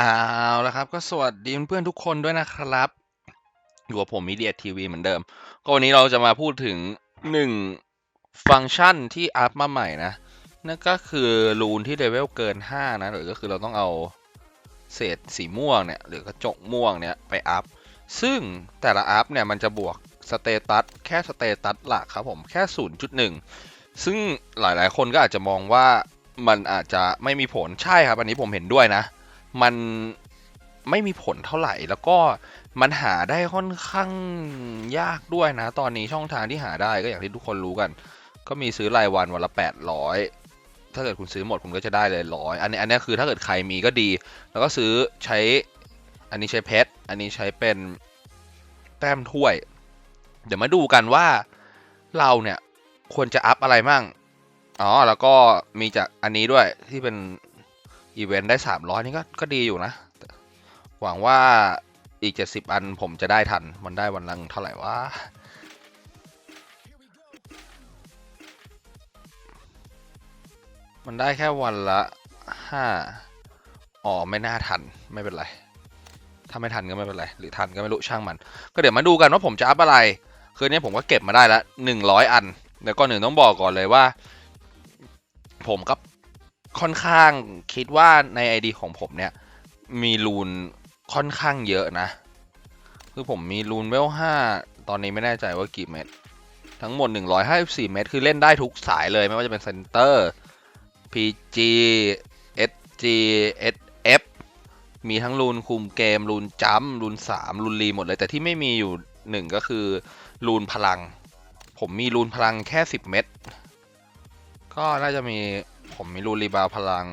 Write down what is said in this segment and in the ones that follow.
เอาละครับก็สวัสดีเพื่อนๆทุกคนด้วยนะครับ อยู่กับผมมีเดียทีวีเหมือนเดิม ก็วันนี้เราจะมาพูดถึงหนึ่งฟังก์ชันที่อัพมาใหม่นะ นั่นก็คือรูนที่เลเวลเกิน 5 นะ หรือก็คือเราต้องเอาเศษสีม่วงเนี่ย หรือกระจกม่วงเนี่ย ไปอัพ ซึ่งแต่ละอัพเนี่ย มันจะบวกสเตตัสแค่สเตตัสหลักครับผมแค่ 0.1 ซึ่งหลายๆ คนก็อาจจะมองว่ามันอาจจะไม่มีผลใช่ครับ อันนี้ผมเห็นด้วยนะ มันไม่มีผลเท่าไหร่แล้วก็มันหาได้ค่อนข้างยากด้วยนะ ตอนนี้ช่องทางที่หาได้ก็อย่างที่ทุกคนรู้กัน ก็มีซื้อรายวันวันละ 800 ถ้าเกิดคุณซื้อหมดคุณก็จะได้เลยร้อยอันนี้อันนี้คือถ้าเกิดใครมีก็ดี แล้วก็ซื้อใช้อันนี้ใช้เพชรอันนี้ใช้เป็นแต้มถ้วย เดี๋ยวมาดูกันว่าเราเนี่ยควรจะอัพอะไรมั่งอ๋อแล้วก็มีจากอันนี้ด้วยที่เป็น อีเวนต์ได้ 300 นี่ก็ก็ดีอยู่นะ หวังว่าอีก 70 อันผมจะได้ทัน มันได้วันละเท่าไหร่วะมันได้แค่วันละห้าอ๋อ ไม่น่าทัน ไม่เป็นไร ถ้าไม่ทันก็ไม่เป็นไร หรือทันก็ไม่รู้ช่างมัน ก็เดี๋ยวมาดูกันว่าผมจะอัพอะไร คืนนี้ผมก็เก็บมาได้ละ100อัน เดี๋ยวก่อนหนึ่งต้องบอกก่อนเลยว่า ผมก็ ค่อนข้างคิดว่าใน ID ของผมเนี่ย มีรูนค่อนข้างเยอะนะ คือผมมีรูนเวล5ตอนนี้ไม่แน่ใจว่ากี่เม็ดทั้งหมด 154 เม็ดคือเล่นได้ทุกสายเลย ไม่ว่าจะเป็นเซนเตอร์ PG SG SF มีทั้งรูนคุมเกม รูนจัมรูน3รูนรีหมดเลย แต่ที่ไม่มีอยู่หนึ่งก็คือ รูนพลัง ผมมีรูนพลังแค่ 10 เม็ด ก็น่าจะมี ผมมีรูนรีบาวพลัง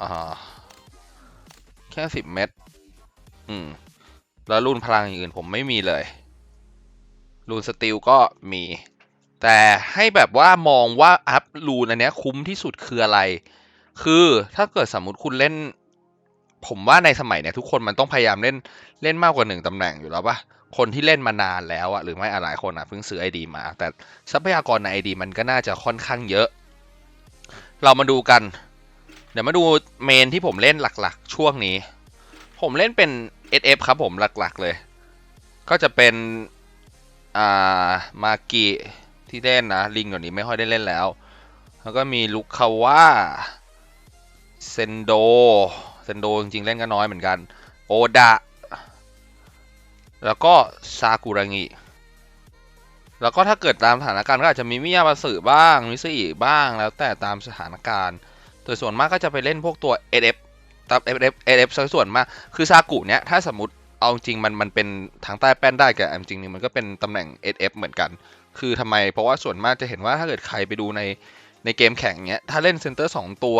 อ่า แค่สิบเม็ด อืม แล้วรูนพลังอย่างอื่นผมไม่มีเลย รูนสติลก็มี แต่ให้แบบว่ามองว่าอัพรูนอันเนี้ยคุ้มที่สุดคืออะไร คือถ้าเกิดสมมติคุณเล่น ผมว่าในสมัยเนี้ยทุกคนมันต้องพยายามเล่นเล่นมากกว่าหนึ่งตำแหน่งอยู่แล้วปะคนที่เล่นมานานแล้วอะหรือไม่อะหลายคนอะเพิ่งซื้อไอดีมา แต่ทรัพยากรในไอดีมันก็น่าจะค่อนข้างเยอะ เรามาดูกัน เดี๋ยวมาดูเมนที่ผมเล่นหลักๆ ช่วงนี้ ผมเล่นเป็น SF ครับผมหลักๆเลย ก็จะเป็นอ่ามากิที่เล่นนะลิงเดี๋ยวนี้ไม่ค่อยได้เล่นแล้ว แล้วก็มีลุคคาว่าเซนโด นโดจริงๆ เล่นก็น้อยเหมือนกัน โอดะ แล้วก็ซากุระงิ แล้วก็ถ้าเกิดตามสถานการณ์ก็อาจจะมีมิยาบาสึบ้าง มิซึอิบ้างแล้วแต่ตามสถานการณ์ โดยส่วนมากก็จะไปเล่นพวกตัว SF ตาม FF FF ส่วนมาก คือซากุเนี้ยถ้าสมมติเอาจริงมันมันเป็นทางใต้แป้นได้แต่จริงๆนี่มันก็เป็นตำแหน่ง SF เหมือนกัน คือทำไมเพราะว่าส่วนมากจะเห็นว่าถ้าเกิดใครไปดูในในเกมแข่งเนี้ยถ้าเล่นเซนเตอร์สองตัว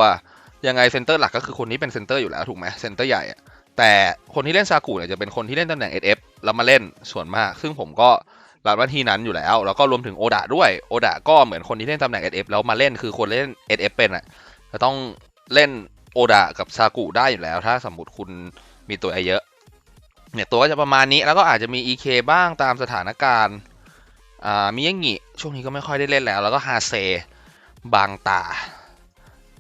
ยังไงเซนเตอร์หลักก็คือคนที่เป็นเซนเตอร์อยู่แล้วถูกไหมเซนเตอร์ใหญ่อะแต่คนที่เล่นซากุเนี่ยจะเป็นคนที่เล่นตำแหน่ง SF แล้วมาเล่นส่วนมาก ซึ่งผมก็รับหน้าที่นั้นอยู่แล้ว แล้วก็รวมถึงโอดะด้วยโอดะก็เหมือนคนที่เล่นตำแหน่ง SF แล้วมาเล่นคือคนเล่น SF เป็นอะจะต้องเล่นโอดะกับซากุได้อยู่แล้ว ถ้าสมมติคุณมีตัวไอเยอะเนี่ยตัวก็จะประมาณนี้แล้วก็อาจจะมี EK บ้างตามสถานการณ์อ่ามียังงิช่วงนี้ก็ไม่ค่อยได้เล่นแล้ว แล้วก็ฮาเซบางตา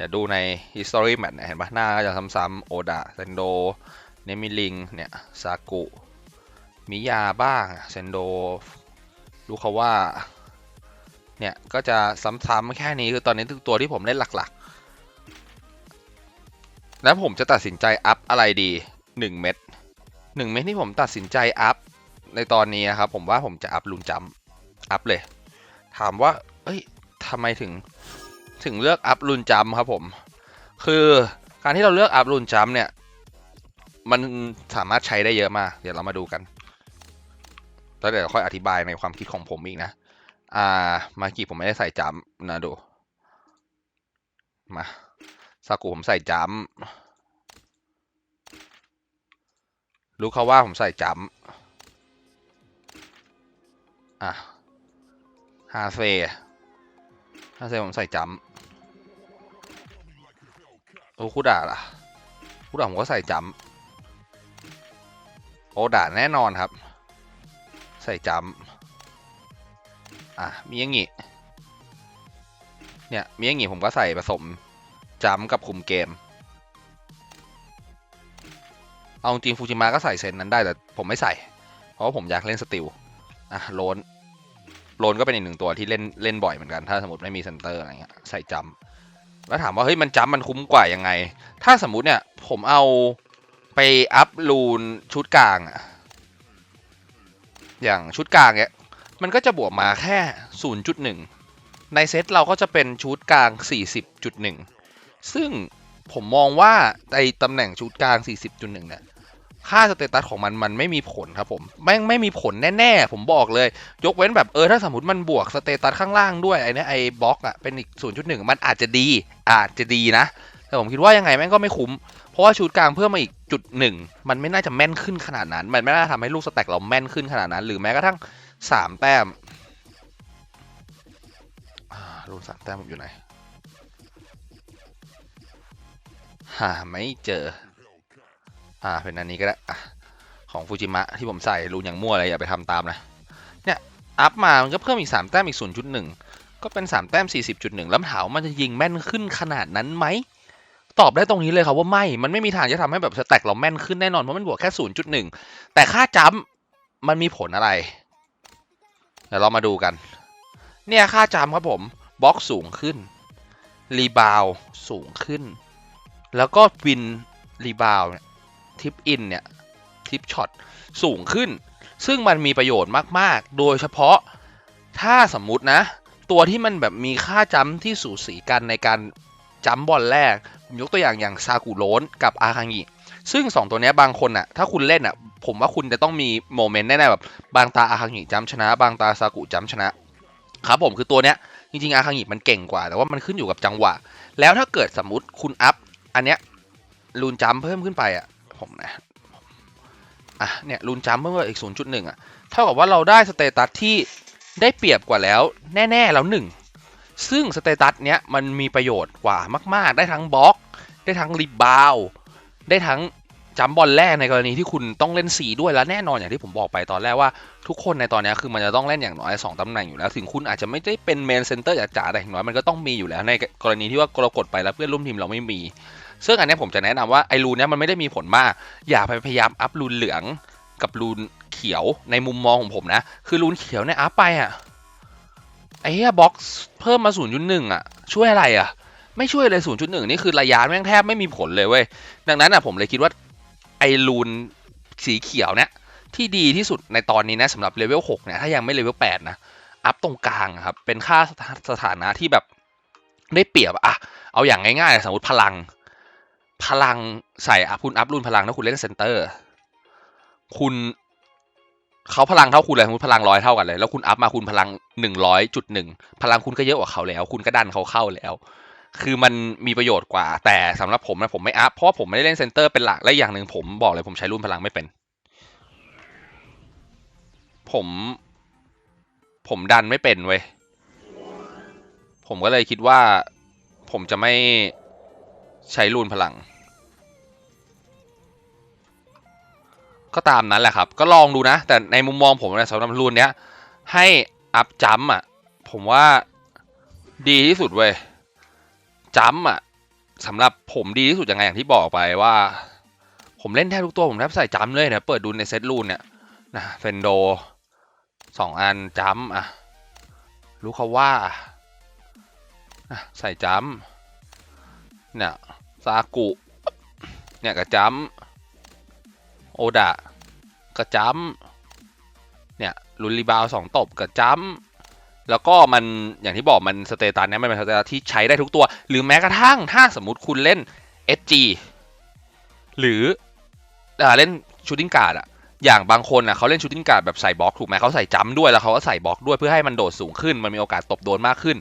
ดี๋ยวดูใน history map เนี่ยเห็นปะหน้าก็จะซ้ำๆโอดะเซนโดเนมิลิงเนี่ยซากุมิยาบ้างเซนโดรู้เขาว่าเนี่ย ก็จะซ้ำๆแค่นี้คือตอนนี้ทุกตัวที่ผมเล่นหลักๆ แล้วผมจะตัดสินใจอัพอะไรดี 1 เม็ด1เม็ดที่ผมตัดสินใจอัพในตอนนี้นะครับ ผมว่าผมจะอัพลุนจัมอัพเลย ถามว่า เอ้ยทำไมถึง ถึงเลือกอัพลุนจัมครับผม คือการที่เราเลือกอัพลุนจัมเนี่ย มันสามารถใช้ได้เยอะมาก เดี๋ยวเรามาดูกันแล้วเดี๋ยวค่อยอธิบายในความคิดของผมอีกนะ อ่า มากี่ผมไม่ได้ใส่จัมนะดู มาซากุผมใส่จัมป์รู้เขาว่าผมใส่จัมอะฮาเซฮาเซผมใส่จัมป์ โอ้คูด่าล่ะคูด่าผมก็ใส่จัมป์โอด่าแน่นอนครับ ใส่จัมป์อะมีอย่างงี้เนี่ยมีอย่างงี้ผมก็ใส่ผสมจัมป์กับคุมเกม เอาจริงฟูจิมะก็ใส่เซนนั้นได้แต่ผมไม่ใส่ เพราะผมอยากเล่นสติลอะโลนโลนก็เป็นอีกหนึ่งตัวที่เล่นเล่นบ่อยเหมือนกัน ถ้าสมมติไม่มีเซนเตอร์อะไรเงี้ยใส่จัมป์ แล้วถามว่าเฮ้ยมันจัมมันคุ้มกว่ายังไง ถ้าสมมุติเนี่ย ผมเอาไปอัพลูนชุดกลางอะอย่างชุดกลางเนี่ยมันก็จะบวกมาแค่ 0.1 ในเซตเราก็จะเป็นชุดกลาง 40.1 ซึ่งผมมองว่าในตำแหน่งชุดกลาง 40.1 เนี่ย ค่าสเตตัสของมันมันไม่มีผลครับผมแม่งไม่มีผลแน่ๆ ผมบอกเลย ยกเว้นแบบเออถ้าสมมติมันบวกสเตตัสข้างล่างด้วยไอ้เนี่ยไอ้บล็อกอะเป็นอีก 0.1 มันอาจจะดี อาจจะดีนะ แต่ผมคิดว่ายังไงแม่งก็ไม่คุ้ม เพราะว่าชุดกลางเพิ่มมาอีกจุดหนึ่งมันไม่น่าจะแม่นขึ้นขนาดนั้น มันไม่น่าทำให้ลูกสแต็กเราแม่นขึ้นขนาดนั้น หรือแม้กระทั่งสามแต้มอ่าลูกสามแต้มผมอยู่ไหนหาไม่เจอ อ่าเป็นอันนี้ก็ได้ของฟูจิมะที่ผมใส่รูนอย่างมั่วเลยอย่าไปทำตามนะเนี่ยอัพมามันก็เพิ่มอีก 3 แต้มอีก 0.1 ก็เป็น 3 แต้ม 40.1 แล้วถามว่ามันจะยิงแม่นขึ้นขนาดนั้นไหม ตอบได้ตรงนี้เลยครับว่าไม่ มันไม่มีทางจะทำให้แบบสแต็กเราแม่นขึ้นแน่นอนเพราะมันบวกแค่ 0.1 แต่ค่าจัมมันมีผลอะไร เดี๋ยวเรามาดูกัน เนี่ยค่าจัมครับผมบล็อกสูงขึ้น รีบาวสูงขึ้น แล้วก็วินรีบาวเนี่ย ทิปอินเนี่ยทิปช็อตสูงขึ้น ซึ่งมันมีประโยชน์มาก ๆ โดยเฉพาะถ้าสมมุตินะ ตัวที่มันแบบมีค่าจัมป์ที่สูสีกันในการจัมป์บอลแรก ผมยกตัวอย่างอย่างซากุโรนกับอาคังิซึ่ง 2 ตัวนี้บางคนอะถ้าคุณเล่นอะผมว่าคุณจะต้องมีโมเมนต์แน่ๆแบบบางตาอาคังิจัมป์ชนะ บางตาซากุจัมป์ชนะ ครับผมคือตัวเนี้ยจริงๆอาคังิมันเก่งกว่า แต่ว่ามันขึ้นอยู่กับจังหวะ แล้วถ้าเกิดสมมติคุณอัพอันเนี้ยลูนจัมป์เพิ่มขึ้นไปอะ ผมนะอะเนี่ยลูนจัมเพิ่มอีก 0.1อะเท่ากับว่าเราได้สเตตัสที่ได้เปรียบกว่าแล้วแน่ๆแล้วหนึ่งซึ่งสเตตัสเนี้ยมันมีประโยชน์กว่ามาก ๆ ได้ทั้งบล็อก ได้ทั้งรีบาวได้ทั้งจัมบอลแรกในกรณีที่คุณต้องเล่น 4 ด้วยแล้วแน่นอนอย่างที่ผมบอกไปตอนแรกว่าทุกคนในตอนนี้คือมันจะต้องเล่นอย่างน้อย2ตำแหน่งอยู่แล้วถึงคุณอาจจะไม่ได้เป็นเมนเซนเตอร์จ๋าๆแต่อย่างน้อยมันก็ต้องมีอยู่แล้วในกรณีที่ว่าเรากดไปแล้วเพื่อนร่วมทีมเราไม่มี ซึ่งอันนี้ผมจะแนะนำว่าไอรูนเนี้ยมันไม่ได้มีผลมาก อย่าไปพยายามอัพรูนเหลืองกับรูนเขียวในมุมมองของผมนะ คือรูนเขียวเนี่ยอัพไปอะไอ้เหี้ยบ็อกซ์เพิ่มมา0.1อะ ช่วยอะไรอะ ไม่ช่วยเลย0.1นี่คือระยะแม่งแทบไม่มีผลเลยเว้ย ดังนั้นอะผมเลยคิดว่าไอรูนสีเขียวเนี่ยที่ดีที่สุดในตอนนี้นะสำหรับเลเวล6เนี่ยถ้ายังไม่เลเวล8นะอัพตรงกลางครับเป็นค่าสถานะที่แบบได้เปรียบอะเอาอย่างง่ายๆ สมมติพลัง พลังใส่อัพคุณอัพรุ่นพลังถ้าคุณเล่นเซนเตอร์ คุณเขาพลังเท่าคุณเลยสมมติพลังร้อยเท่ากันเลย แล้วคุณอัพมาคุณพลังหนึ่งร้อยจุดหนึ่งพลังคุณก็เยอะกว่าเขาแล้ว คุณก็ดันเขาเข้าแล้ว คือมันมีประโยชน์กว่า แต่สำหรับผมนะผมไม่อัพเพราะผมไม่ได้เล่นเซนเตอร์เป็นหลักและอย่างหนึ่งผมบอกเลยผมใช้รุ่นพลังไม่เป็น ผม ผมดันไม่เป็นเว้ยผมก็เลยคิดว่า ผมจะไม่ใช้รูนพลัง ก็ตามนั้นแหละครับ ก็ลองดูนะ แต่ในมุมมองผมนะสำหรับรูนเนี้ย ให้อัพจัมอะ ผมว่าดีที่สุดเว้ยจัมอะสำหรับผมดีที่สุดยังไงอย่างที่บอกไปว่า ผมเล่นแทบทุกตัวผมแทบใส่จัมเลยนะเปิดดูในเซตรูนเนี่ยนะเฟนโดสองอันจัมอะรู้เขาว่าใส่จัมเนี่ยซากุเนี่ยกับจัม โอดะกับจัมเนี่ยลุนรีบาวสองตบกับจัมแล้วก็มันอย่างที่บอกมันสเตตัสเนี้ยมันเป็นสเตตัสที่ใช้ได้ทุกตัว หรือแม้กระทั่งถ้าสมมติคุณเล่น SG หรืออเล่นชูติ้งการ์ดอะอย่างบางคนอะเขาเล่นชูติ้งการ์ดแบบใส่บล็อกถูกไหมเขาใส่จัมป์ด้วยแล้วเขาก็ใส่บล็อกด้วยเพื่อให้มันโดดสูงขึ้น มันมีโอกาสตบโดนมากขึ้น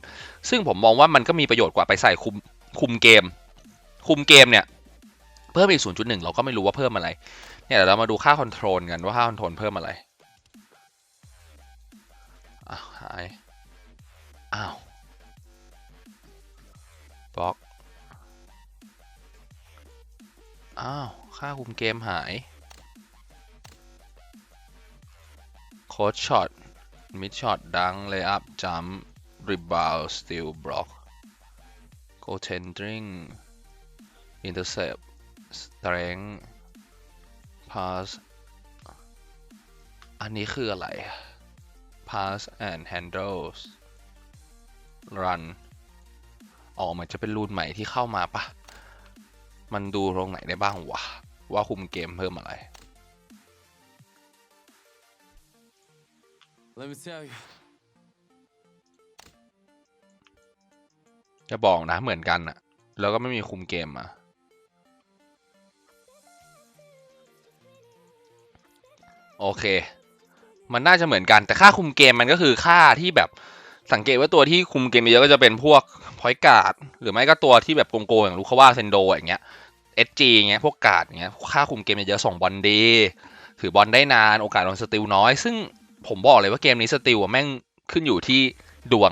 ซึ่งผมมองว่ามันก็มีประโยชน์กว่าไปใส่คุมคุมเกม คุมเกมเนี่ย พิ่มอีก 0.1 เราก็ไม่รู้ว่าเพิ่มอะไร เนี่ยเดี๋ยวเรามาดูค่าคอนโทรลกันว่าค่าคอนโทรลเพิ่มอะไร อ้าวหาย อ้าวบล็อก อ้าว ค่าคุมเกมหาย โค้ดช็อต มิดช็อต ดัง เลย์อัพ จัมป์รีบาวสติลบล็อก โกเทนดริงอินเตอร์เซป สเตรง pass อันนี้คืออะไร pass and handles run อ๋อมันจะเป็นรูนใหม่ที่เข้ามาปะมันดูตรงไหนได้บ้างวะ ว่าคุมเกมเพิ่มอะไร Let me tell you. จะบอกนะเหมือนกันอะแล้วก็ไม่มีคุมเกมมา โอเค มันน่าจะเหมือนกัน แต่ค่าคุมเกมมันก็คือค่าที่แบบสังเกตว่าตัวที่คุมเกมเยอะก็จะเป็นพวกพอยการ์ดหรือไม่ก็ตัวที่แบบโกงๆอย่างลูคาว่าเซนโดอย่างเงี้ย SG อย่างเงี้ยพวกการ์ดอย่างเงี้ยค่าคุมเกมเยอะส่งบอลดี ถือบอลได้นานโอกาสโดนสติลน้อย ซึ่งผมบอกเลยว่าเกมนี้สติลแม่งขึ้นอยู่ที่ดวง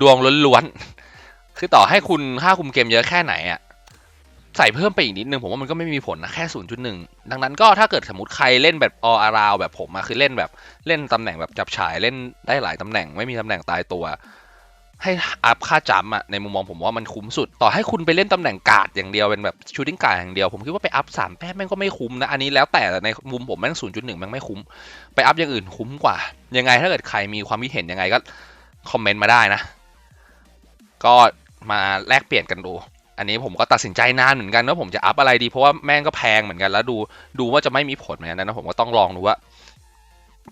ดวงล้วนๆคือต่อให้คุณค่าคุมเกมเยอะแค่ไหนอะ ใส่เพิ่มไปอีกนิดนึงผมว่ามันก็ไม่มีผลนะแค่ 0.1 ดังนั้นก็ถ้าเกิดสมมติใครเล่นแบบออาราวแบบผมอะคือเล่นแบบเล่นตำแหน่งแบบจับฉายเล่นได้หลายตำแหน่งไม่มีตำแหน่งตายตัว ให้อัพค่าจำอะในมุมมองผมว่ามันคุ้มสุด ต่อให้คุณไปเล่นตำแหน่งกาดอย่างเดียวเป็นแบบชูติ้งกาดอย่างเดียวผมคิดว่าไปอัพสามแต้มแม่งก็ไม่คุ้มนะอันนี้แล้วแต่ในมุมผมแม่ง 0.1 แม่งไม่คุ้ม ไปอัพอย่างอื่นคุ้มกว่า ยังไงถ้าเกิดใครมีความคิดเห็นยังไงก็คอมเมนต์มาได้นะ ก็มาแลกเปลี่ยนกันดู อันนี้ผมก็ตัดสินใจนานเหมือนกันว่าผมจะอัพอะไรดี เพราะว่าแม่งก็แพงเหมือนกันแล้วดูดูว่าจะไม่มีผลเหมือนกันนะผมก็ต้องลองดูว่า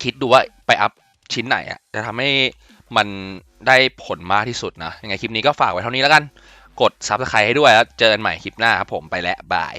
คิดดูว่าไปอัพชิ้นไหนอะจะทำให้มันได้ผลมากที่สุดนะยังไงคลิปนี้ก็ฝากไว้เท่านี้แล้วกัน กดซับสไครต์ให้ด้วยแล้วเจอกันใหม่คลิปหน้าครับผมไปแล้วบาย